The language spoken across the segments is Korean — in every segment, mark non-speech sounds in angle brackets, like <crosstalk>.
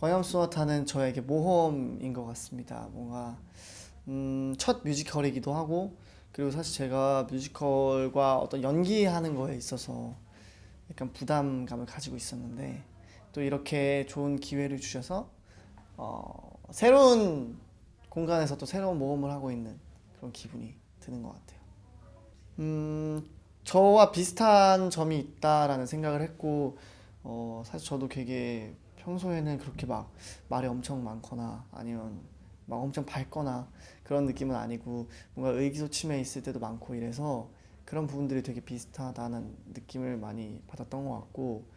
광염 소나타는 저에게 모험인 것 같습니다. 뭔가 음, 첫 뮤지컬이기도 하고 그리고 사실 제가 뮤지컬과 어떤 연기하는 거에 있어서 약간 부담감을 가지고 있었는데 또 이렇게 좋은 기회를 주셔서 어, 새로운 공간에서 또 새로운 모험을 하고 있는 그런 기분이 드는 것 같아요. 음, 저와 비슷한 점이 있다라는 생각을 했고 어, 사실 저도 되게 평소에는 그렇게 막 말이 엄청 많거나 아니면 막 엄청 밝거나 그런 느낌은 아니고 뭔가 의기소침해 있을 때도 많고 이래서 그런 부분들이 되게 비슷하다는 느낌을 많이 받았던 것 같고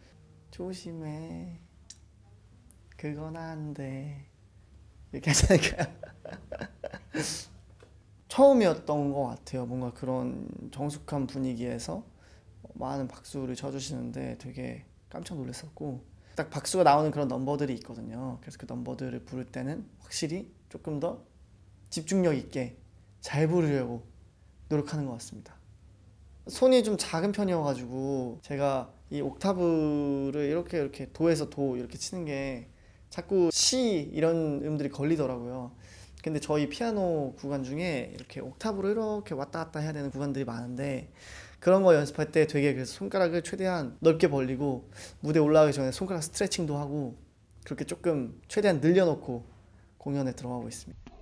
조심해. 그건 안돼. 이렇게 하자니까요 <laughs> 처음이었던 것 같아요. 뭔가 그런 정숙한 분위기에서 많은 박수를 쳐주시는데 되게 깜짝 놀랐었고 딱 박수가 나오는 그런 넘버들이 있거든요 그래서 그 넘버들을 부를 때는 확실히 조금 더 집중력 있게 잘 부르려고 노력하는 것 같습니다 손이 좀 작은 편이어가지고 제가 이 옥타브를 이렇게 이렇게 도에서 도 이렇게 치는 게 자꾸 시 이런 음들이 걸리더라고요. 근데 저희 피아노 구간 중에 이렇게 옥타브로 이렇게 왔다 갔다 해야 되는 구간들이 많은데 그런 거 연습할 때 되게 그래서 손가락을 최대한 넓게 벌리고 무대 올라가기 전에 손가락 스트레칭도 하고 그렇게 조금 최대한 늘려놓고 공연에 들어가고 있습니다.